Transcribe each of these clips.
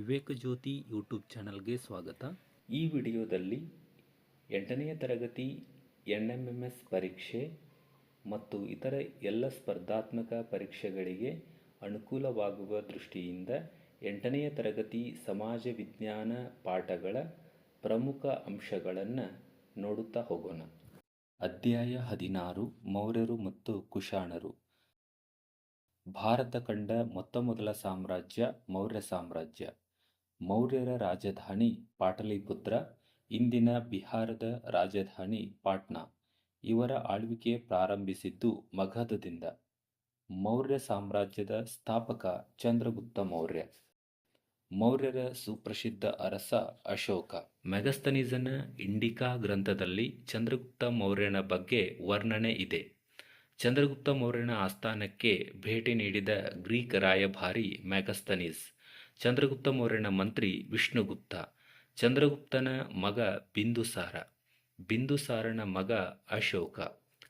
ವಿವೇಕ ಜ್ಯೋತಿ YouTube ಚಾನಲ್ಗೆ ಸ್ವಾಗತ. ಈ ವಿಡಿಯೋದಲ್ಲಿ ಎಂಟನೆಯ ತರಗತಿ ಎನ್ ಎಂ ಎಂ ಎಸ್ ಪರೀಕ್ಷೆ ಮತ್ತು ಇತರ ಎಲ್ಲ ಸ್ಪರ್ಧಾತ್ಮಕ ಪರೀಕ್ಷೆಗಳಿಗೆ ಅನುಕೂಲವಾಗುವ ದೃಷ್ಟಿಯಿಂದ ಎಂಟನೆಯ ತರಗತಿ ಸಮಾಜ ವಿಜ್ಞಾನ ಪಾಠಗಳ ಪ್ರಮುಖ ಅಂಶಗಳನ್ನು ನೋಡುತ್ತಾ ಹೋಗೋಣ. ಅಧ್ಯಾಯ ಹದಿನಾರು, ಮೌರ್ಯರು ಮತ್ತು ಕುಶಾಣರು. ಭಾರತ ಕಂಡ ಮೊತ್ತ ಮೊದಲ ಸಾಮ್ರಾಜ್ಯ ಮೌರ್ಯ ಸಾಮ್ರಾಜ್ಯ. ಮೌರ್ಯರ ರಾಜಧಾನಿ ಪಾಟಲಿಪುತ್ರ, ಇಂದಿನ ಬಿಹಾರದ ರಾಜಧಾನಿ ಪಾಟ್ನಾ. ಇವರ ಆಳ್ವಿಕೆ ಪ್ರಾರಂಭಿಸಿದ್ದು ಮಗಧದಿಂದ ಮೌರ್ಯ ಸಾಮ್ರಾಜ್ಯದ ಸ್ಥಾಪಕ ಚಂದ್ರಗುಪ್ತ ಮೌರ್ಯ. ಮೌರ್ಯರ ಸುಪ್ರಸಿದ್ಧ ಅರಸ ಅಶೋಕ. ಮೆಗಸ್ತನಿಸನ ಇಂಡಿಕಾ ಗ್ರಂಥದಲ್ಲಿ ಚಂದ್ರಗುಪ್ತ ಮೌರ್ಯನ ಬಗ್ಗೆ ವರ್ಣನೆ ಇದೆ. ಚಂದ್ರಗುಪ್ತ ಮೌರ್ಯನ ಆಸ್ಥಾನಕ್ಕೆ ಭೇಟಿ ನೀಡಿದ ಗ್ರೀಕ್ ರಾಯಭಾರಿ ಮ್ಯಾಗಸ್ತನೀಸ್ ಚಂದ್ರಗುಪ್ತ ಮೌರ್ಯನ ಮಂತ್ರಿ ವಿಷ್ಣುಗುಪ್ತ. ಚಂದ್ರಗುಪ್ತನ ಮಗ ಬಿಂದುಸಾರ. ಬಿಂದುಸಾರನ ಮಗ ಅಶೋಕ.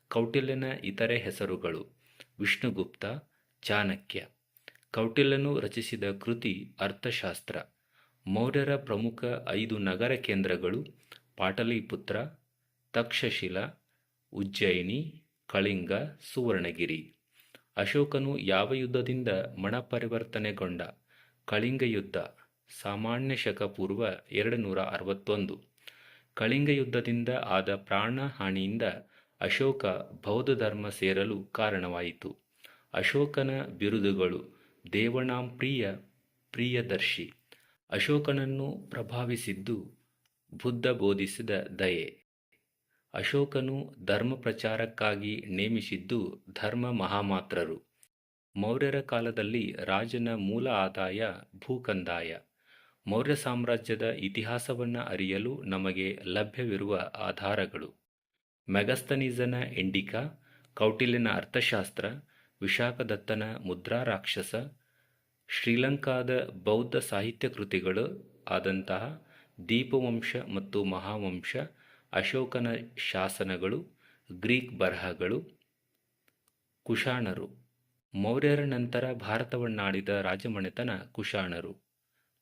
ಕೌಟಿಲ್ಯನ ಇತರೆ ಹೆಸರುಗಳು ವಿಷ್ಣುಗುಪ್ತ, ಚಾಣಕ್ಯ. ಕೌಟಿಲ್ಯನು ರಚಿಸಿದ ಕೃತಿ ಅರ್ಥಶಾಸ್ತ್ರ. ಮೌರ್ಯರ ಪ್ರಮುಖ ಐದು ನಗರ ಕೇಂದ್ರಗಳು ಪಾಟಲಿಪುತ್ರ, ತಕ್ಷಶಿಲಾ, ಉಜ್ಜಯಿನಿ, ಕಳಿಂಗ, ಸುವರ್ಣಗಿರಿ. ಅಶೋಕನು ಯಾವ ಯುದ್ಧದಿಂದ ಮಣಪರಿವರ್ತನೆಗೊಂಡ ಕಳಿಂಗ ಯುದ್ಧ ಸಾಮಾನ್ಯ ಶಕ ಪೂರ್ವ ಎರಡು ನೂರ ಅರವತ್ತೊಂದು ಕಳಿಂಗ ಯುದ್ಧದಿಂದ ಆದ ಪ್ರಾಣ ಹಾನಿಯಿಂದ ಅಶೋಕ ಬೌದ್ಧ ಧರ್ಮ ಸೇರಲು ಕಾರಣವಾಯಿತು. ಅಶೋಕನ ಬಿರುದುಗಳು ದೇವನಾಂಪ್ರಿಯ ಪ್ರಿಯದರ್ಶಿ. ಅಶೋಕನನ್ನು ಪ್ರಭಾವಿಸಿದ್ದು ಬುದ್ಧ ಬೋಧಿಸಿದ ದಯೆ. ಅಶೋಕನು ಧರ್ಮ ಪ್ರಚಾರಕ್ಕಾಗಿ ನೇಮಿಸಿದ್ದು ಧರ್ಮ ಮಹಾಮಾತ್ರರು. ಮೌರ್ಯರ ಕಾಲದಲ್ಲಿ ರಾಜನ ಮೂಲ ಆದಾಯ ಭೂಕಂದಾಯ. ಮೌರ್ಯ ಸಾಮ್ರಾಜ್ಯದ ಇತಿಹಾಸವನ್ನು ಅರಿಯಲು ನಮಗೆ ಲಭ್ಯವಿರುವ ಆಧಾರಗಳು. ಮೆಗಸ್ತನೀಸನ ಇಂಡಿಕಾ, ಕೌಟಿಲ್ಯನ ಅರ್ಥಶಾಸ್ತ್ರ, ವಿಶಾಖದತ್ತನ ಮುದ್ರಾರಾಕ್ಷಸ ಶ್ರೀಲಂಕಾದ ಬೌದ್ಧ ಸಾಹಿತ್ಯ ಕೃತಿಗಳು ಆದಂತಹ ದೀಪವಂಶ ಮತ್ತು ಮಹಾವಂಶ, ಅಶೋಕನ ಶಾಸನಗಳು, ಗ್ರೀಕ್ ಬರಹಗಳು, ಕುಶಾಣರು. ಮೌರ್ಯರ ನಂತರ ಭಾರತವನ್ನಾಡಿದ ರಾಜಮನೆತನ ಕುಶಾಣರು.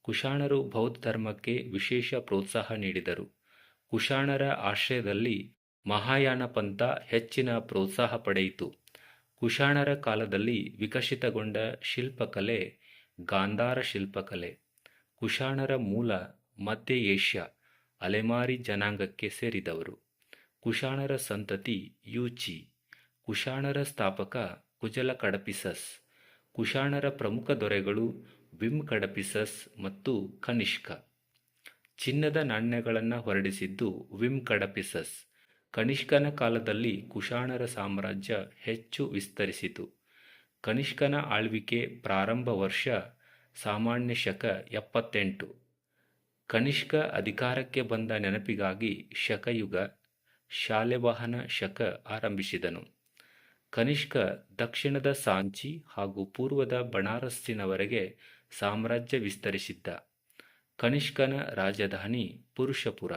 ಕುಶಾಣರು ಬೌದ್ಧ ಧರ್ಮಕ್ಕೆ ವಿಶೇಷ ಪ್ರೋತ್ಸಾಹ ನೀಡಿದರು. ಕುಶಾಣರ ಆಶ್ರಯದಲ್ಲಿ ಮಹಾಯಾನ ಪಂಥ ಹೆಚ್ಚಿನ ಪ್ರೋತ್ಸಾಹ ಪಡೆಯಿತು. ಕುಶಾಣರ ಕಾಲದಲ್ಲಿ ವಿಕಸಿತಗೊಂಡ ಶಿಲ್ಪಕಲೆ ಗಾಂಧಾರ ಶಿಲ್ಪಕಲೆ. ಕುಶಾಣರ ಮೂಲ ಮಧ್ಯ ಏಷ್ಯಾ, ಅಲೆಮಾರಿ ಜನಾಂಗಕ್ಕೆ ಸೇರಿದವರು. ಕುಶಾಣರ ಸಂತತಿ ಯೂಚಿ ಕುಶಾಣರ ಸ್ಥಾಪಕ ಕುಜಲ ಕಡಪಿಸಸ್, ಕುಶಾಣರ ಪ್ರಮುಖ ದೊರೆಗಳು ವಿಮ್ ಕಡಪಿಸಸ್ ಮತ್ತು ಕನಿಷ್ಕ. ಚಿನ್ನದ ನಾಣ್ಯಗಳನ್ನು ಹೊರಡಿಸಿದ್ದು ವಿಮ್ ಕಡಪಿಸಸ್. ಕನಿಷ್ಕನ ಕಾಲದಲ್ಲಿ ಕುಶಾಣರ ಸಾಮ್ರಾಜ್ಯ ಹೆಚ್ಚು ವಿಸ್ತರಿಸಿತು. ಕನಿಷ್ಕನ ಆಳ್ವಿಕೆ ಪ್ರಾರಂಭ ವರ್ಷ ಸಾಮಾನ್ಯ ಶಕ ಎಪ್ಪತ್ತೆಂಟು. ಕನಿಷ್ಕ ಅಧಿಕಾರಕ್ಕೆ ಬಂದ ನೆನಪಿಗಾಗಿ ಶಕಯುಗ ಶಾಲೆವಾಹನ ಶಕ ಆರಂಭಿಸಿದನು. ಕನಿಷ್ಕ ದಕ್ಷಿಣದ ಸಾಂಚಿ ಹಾಗೂ ಪೂರ್ವದ ಬನಾರಸ್ಸಿನವರೆಗೆ ಸಾಮ್ರಾಜ್ಯ ವಿಸ್ತರಿಸಿದ್ದ. ಕನಿಷ್ಕನ ರಾಜಧಾನಿ ಪುರುಷಪುರ,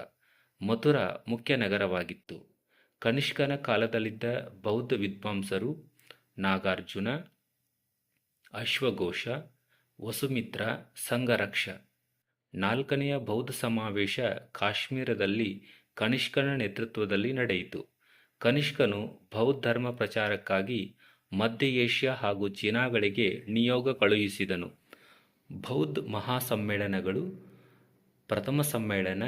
ಮಥುರಾ ಮುಖ್ಯ ನಗರವಾಗಿತ್ತು. ಕನಿಷ್ಕನ ಕಾಲದಲ್ಲಿದ್ದ ಬೌದ್ಧ ವಿದ್ವಾಂಸರು ನಾಗಾರ್ಜುನ, ಅಶ್ವಘೋಷ, ವಸುಮಿತ್ರ ಸಂಘರಕ್ಷ ನಾಲ್ಕನೆಯ ಬೌದ್ಧ ಸಮಾವೇಶ ಕಾಶ್ಮೀರದಲ್ಲಿ ಕನಿಷ್ಕನ ನೇತೃತ್ವದಲ್ಲಿ ನಡೆಯಿತು. ಕನಿಷ್ಕನು ಬೌದ್ಧ ಧರ್ಮ ಪ್ರಚಾರಕ್ಕಾಗಿ ಮಧ್ಯ ಏಷ್ಯಾ ಹಾಗೂ ಚೀನಾಗಳಿಗೆ ನಿಯೋಗ ಕಳುಹಿಸಿದನು. ಬೌದ್ಧ ಮಹಾಸಮ್ಮೇಳನಗಳು, ಪ್ರಥಮ ಸಮ್ಮೇಳನ,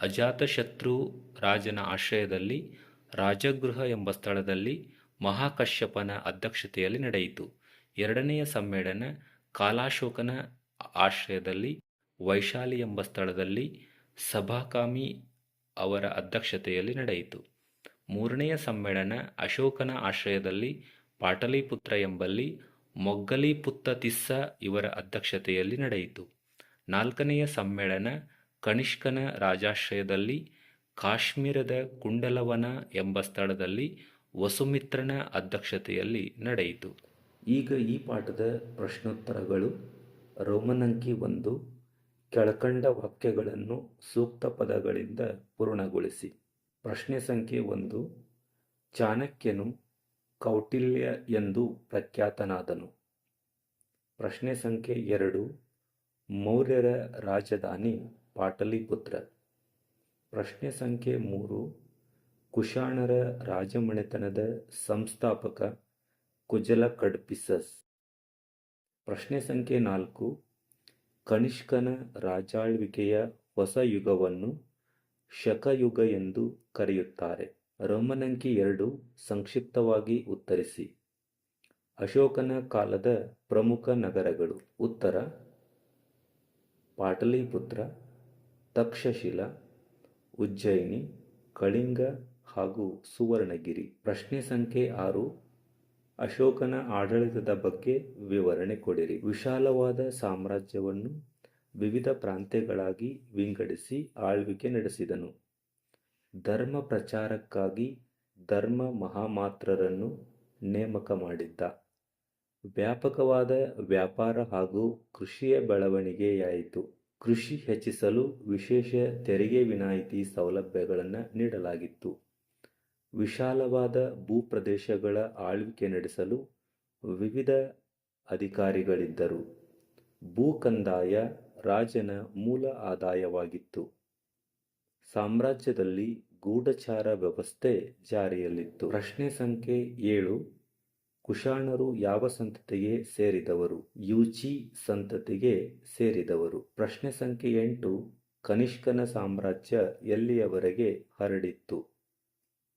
ಅಜಾತಶತ್ರು ರಾಜನ ಆಶ್ರಯದಲ್ಲಿ, ರಾಜಗೃಹ ಎಂಬ ಸ್ಥಳದಲ್ಲಿ ಮಹಾಕಶ್ಯಪನ ಅಧ್ಯಕ್ಷತೆಯಲ್ಲಿ ನಡೆಯಿತು. ಎರಡನೆಯ ಸಮ್ಮೇಳನ ಕಾಲಾಶೋಕನ ಆಶ್ರಯದಲ್ಲಿ, ವೈಶಾಲಿ ಎಂಬ ಸ್ಥಳದಲ್ಲಿ ಸಭಾಕಾಮಿ ಅವರ ಅಧ್ಯಕ್ಷತೆಯಲ್ಲಿ ನಡೆಯಿತು. ಮೂರನೆಯ ಸಮ್ಮೇಳನ ಅಶೋಕನ ಆಶ್ರಯದಲ್ಲಿ ಪಾಟಲಿಪುತ್ರ ಎಂಬಲ್ಲಿ ಮೊಗ್ಗಲಿಪುತ್ತ ತಿಸ್ಸ ಇವರ ಅಧ್ಯಕ್ಷತೆಯಲ್ಲಿ ನಡೆಯಿತು. ನಾಲ್ಕನೆಯ ಸಮ್ಮೇಳನ ಕನಿಷ್ಕನ ರಾಜಾಶ್ರಯದಲ್ಲಿ ಕಾಶ್ಮೀರದ ಕುಂಡಲವನ ಎಂಬ ಸ್ಥಳದಲ್ಲಿ ವಸುಮಿತ್ರನ ಅಧ್ಯಕ್ಷತೆಯಲ್ಲಿ ನಡೆಯಿತು. ಈಗ ಈ ಪಾಠದ ಪ್ರಶ್ನೋತ್ತರಗಳು ರೋಮನಂಕಿ ಒಂದು ಕೆಳಕಂಡ ವಾಕ್ಯಗಳನ್ನು ಸೂಕ್ತ ಪದಗಳಿಂದ ಪೂರ್ಣಗೊಳಿಸಿ. ಪ್ರಶ್ನೆ ಸಂಖ್ಯೆ ಒಂದು, ಚಾಣಕ್ಯನು ಕೌಟಿಲ್ಯ ಎಂದು ಪ್ರಖ್ಯಾತನಾದನು. ಪ್ರಶ್ನೆ ಸಂಖ್ಯೆ ಎರಡು, ಮೌರ್ಯರ ರಾಜಧಾನಿ ಪಾಟಲಿಪುತ್ರ. ಪ್ರಶ್ನೆ ಸಂಖ್ಯೆ ಮೂರು, ಕುಶಾಣರ ರಾಜಮನೆತನದ ಸಂಸ್ಥಾಪಕ ಕುಜಲ ಕಡ್ಪಿಸಸ್ ಪ್ರಶ್ನೆ ಸಂಖ್ಯೆ ನಾಲ್ಕು, ಕನಿಷ್ಕನ ರಾಜಾಳ್ವಿಕೆಯ ಹೊಸ ಯುಗವನ್ನು ಶಕಯುಗ ಎಂದು ಕರೆಯುತ್ತಾರೆ. ರೋಮನಂಕಿ ಎರಡು ಸಂಕ್ಷಿಪ್ತವಾಗಿ ಉತ್ತರಿಸಿ. ಅಶೋಕನ ಕಾಲದ ಪ್ರಮುಖ ನಗರಗಳು. ಉತ್ತರ, ಪಾಟಲಿಪುತ್ರ, ತಕ್ಷಶಿಲ, ಉಜ್ಜಯಿನಿ, ಕಳಿಂಗ ಹಾಗೂ ಸುವರ್ಣಗಿರಿ. ಪ್ರಶ್ನೆ ಸಂಖ್ಯೆ ಆರು, ಅಶೋಕನ ಆಡಳಿತದ ಬಗ್ಗೆ ವಿವರಣೆ ಕೊಡಿರಿ. ವಿಶಾಲವಾದ ಸಾಮ್ರಾಜ್ಯವನ್ನು ವಿವಿಧ ಪ್ರಾಂತ್ಯಗಳಾಗಿ ವಿಂಗಡಿಸಿ ಆಳ್ವಿಕೆ ನಡೆಸಿದನು. ಧರ್ಮ ಪ್ರಚಾರಕ್ಕಾಗಿ ಧರ್ಮ ಮಹಾಮಾತ್ರರನ್ನು ನೇಮಕ ಮಾಡಿದ್ದ. ವ್ಯಾಪಕವಾದ ವ್ಯಾಪಾರ ಹಾಗೂ ಕೃಷಿಯ ಬೆಳವಣಿಗೆಯಾಯಿತು. ಕೃಷಿ ಹೆಚ್ಚಿಸಲು ವಿಶೇಷ ತೆರಿಗೆ ವಿನಾಯಿತಿ ಸೌಲಭ್ಯಗಳನ್ನು ನೀಡಲಾಗಿತ್ತು. ವಿಶಾಲವಾದ ಭೂಪ್ರದೇಶಗಳ ಆಳ್ವಿಕೆ ನಡೆಸಲು ವಿವಿಧ ಅಧಿಕಾರಿಗಳಿದ್ದರು. ಭೂಕಂದಾಯ ರಾಜನ ಮೂಲ ಆದಾಯವಾಗಿತ್ತು. ಸಾಮ್ರಾಜ್ಯದಲ್ಲಿ ಗೂಢಚಾರ ವ್ಯವಸ್ಥೆ ಜಾರಿಯಲ್ಲಿತ್ತು. ಪ್ರಶ್ನೆ ಸಂಖ್ಯೆ ಏಳು, ಕುಶಾಣರು ಯಾವ ಸಂತತಿಗೆ ಸೇರಿದವರು? ಯುಚಿ ಸಂತತಿಗೆ ಸೇರಿದವರು. ಪ್ರಶ್ನೆ ಸಂಖ್ಯೆ ಎಂಟು, ಕನಿಷ್ಕನ ಸಾಮ್ರಾಜ್ಯ ಎಲ್ಲಿಯವರೆಗೆ ಹರಡಿತ್ತು?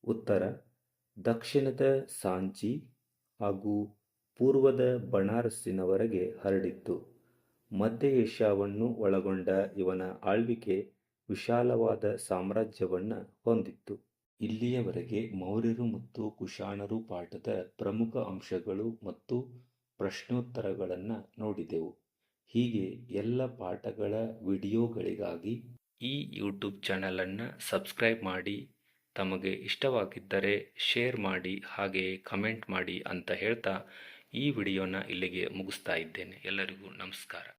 ಉತ್ತರ, ದಕ್ಷಿಣದ ಸಾಂಚಿ ಹಾಗೂ ಪೂರ್ವದ ಬನಾರಸ್ಸಿನವರೆಗೆ ಹರಡಿತ್ತು. ಮಧ್ಯ ಏಷ್ಯಾವನ್ನು ಒಳಗೊಂಡ ಇವನ ಆಳ್ವಿಕೆ ವಿಶಾಲವಾದ ಸಾಮ್ರಾಜ್ಯವನ್ನು ಹೊಂದಿತ್ತು. ಇಲ್ಲಿಯವರೆಗೆ ಮೌರ್ಯರು ಮತ್ತು ಕುಶಾಣರು ಪಾಠದ ಪ್ರಮುಖ ಅಂಶಗಳು ಮತ್ತು ಪ್ರಶ್ನೋತ್ತರಗಳನ್ನು ನೋಡಿದೆವು. ಹೀಗೆ ಎಲ್ಲ ಪಾಠಗಳ ವಿಡಿಯೋಗಳಿಗಾಗಿ ಈ ಯೂಟ್ಯೂಬ್ ಚಾನಲನ್ನು ಸಬ್ಸ್ಕ್ರೈಬ್ ಮಾಡಿ, ತಮಗೆ ಇಷ್ಟವಾಗಿದ್ದರೆ ಶೇರ್ ಮಾಡಿ ಹಾಗೆಯೇ ಕಮೆಂಟ್ ಮಾಡಿ ಅಂತ ಹೇಳ್ತಾ ಈ ವಿಡಿಯೋನ ಇಲ್ಲಿಗೆ ಮುಗಿಸ್ತಾ ಇದ್ದೇನೆ. ಎಲ್ಲರಿಗೂ ನಮಸ್ಕಾರ.